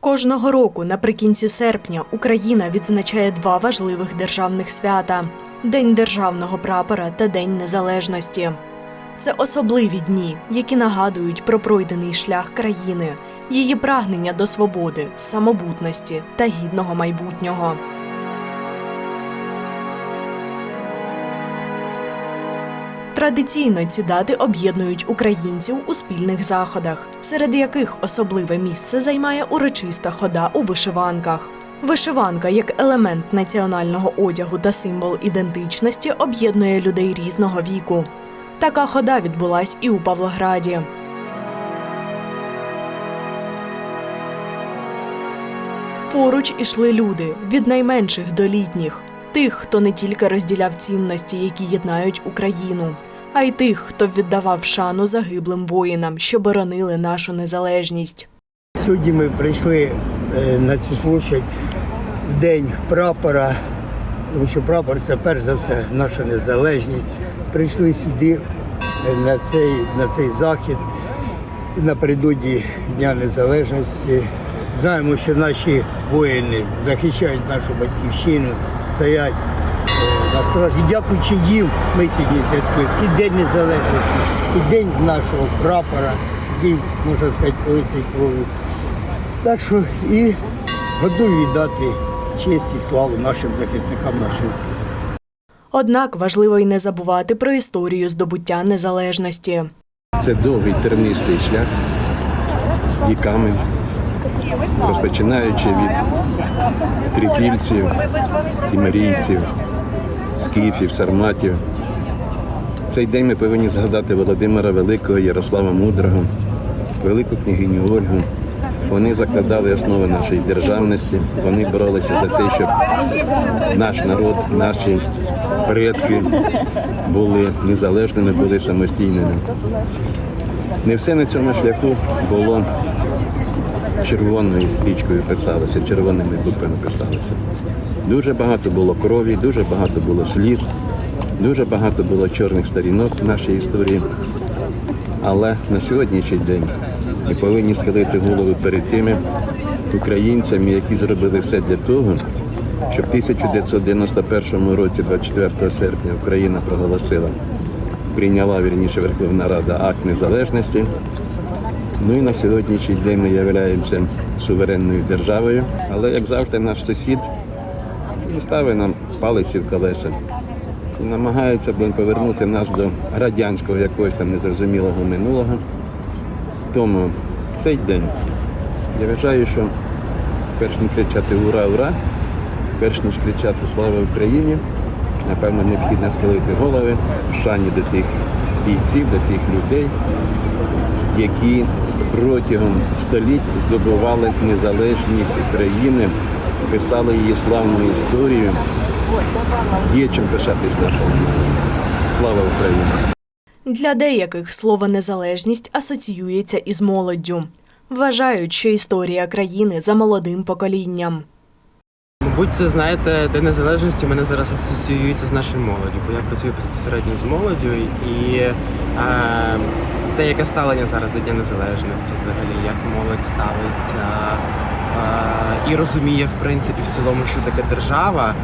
Кожного року наприкінці серпня Україна відзначає два важливих державних свята: День державного прапора та День Незалежності. Це особливі дні, які нагадують про пройдений шлях країни, її прагнення до свободи, самобутності та гідного майбутнього. Традиційно ці дати об'єднують українців у спільних заходах, серед яких особливе місце займає урочиста хода у вишиванках. Вишиванка як елемент національного одягу та символ ідентичності об'єднує людей різного віку. Така хода відбулась і у Павлограді. Поруч ішли люди від найменших до літніх, тих, хто не тільки розділяв цінності, які єднають Україну, а й тих, хто віддавав шану загиблим воїнам, що боронили нашу незалежність. Сьогодні ми прийшли е, на цю площадь в день прапора, тому що прапор це перш за все наша незалежність. Прийшли сюди е, на цей, на цей захід напередодні Дня Незалежності. Знаємо, що наші воїни захищають нашу батьківщину, стоять е. Дякуючи їм, ми сьогодні святкуємо і День Незалежності, і День нашого прапора, який, можна сказати, политий кров'ю. Так що і готові віддати честь і славу нашим захисникам нашої Однак важливо й не забувати про історію здобуття незалежності. Це довгий тернистий шлях віками, розпочинаючи від трипільців, тімерійців, скіфів, сарматів. Цей день ми повинні згадати Володимира Великого, Ярослава Мудрого, велику княгиню Ольгу. Вони закладали основи нашої державності, вони боролися за те, щоб наш народ, наші предки були незалежними, були самостійними. Не все на цьому шляху було червоною стрічкою писалося, червоними буквами писалося. Дуже багато було крові, дуже багато було сліз, дуже багато було чорних сторінок в нашій історії. Але на сьогоднішній день ми повинні схилити голову перед тими українцями, які зробили все для того, щоб в 1991 році, 24 серпня, Україна проголосила, прийняла вірніше Верховна Рада акт незалежності. Ну і на сьогоднішній день ми являємося суверенною державою. Але як завжди, наш сусід він ставить нам палиці в колеса і намагається блин, повернути нас до радянського якогось там незрозумілого минулого. Тому цей день я вважаю, що перш ніж кричати Ура, ура! Перш ніж кричати Слава Україні, напевно, необхідно схилити голови в шані до тих бійців, до тих людей, які протягом століть здобували незалежність України, писали її славну історію. Є чим пишатись нашому. Слава Україні! Для деяких слово незалежність асоціюється із молоддю. Вважають, що історія країни за молодим поколінням. Мабуть, це знаєте, День незалежності мене зараз асоціюється з нашою молоддю, бо я працюю безпосередньо з молоддю і е, те, яке ставлення зараз до Дня Незалежності, взагалі, як молодь ставиться е, і розуміє, в принципі, в цілому, що таке держава.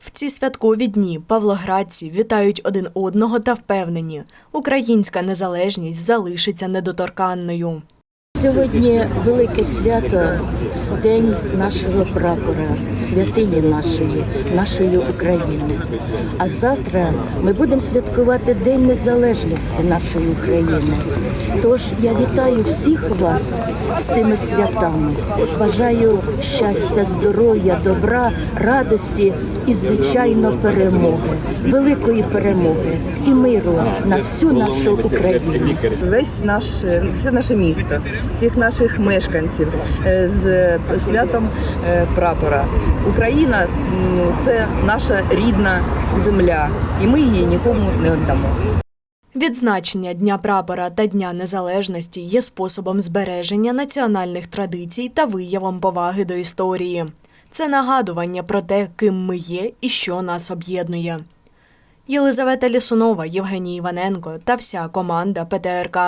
В ці святкові дні павлоградці вітають один одного та впевнені, українська незалежність залишиться недоторканною. Сьогодні велике свято, День нашого прапора, святині нашої, нашої України. А завтра ми будемо святкувати День Незалежності нашої України. Тож я вітаю всіх вас з цими святами. Бажаю щастя, здоров'я, добра, радості і, звичайно, перемоги, великої перемоги і миру на всю нашу Україну. весь наш все наше місто, всіх наших мешканців е, з святом е, прапора. Україна це наша рідна земля, і ми її нікому не віддамо. Відзначення Дня прапора та Дня Незалежності є способом збереження національних традицій та виявом поваги до історії. Це нагадування про те, ким ми є і що нас об'єднує. Єлизавета Лісунова, Євгеній Іваненко та вся команда ПТРК.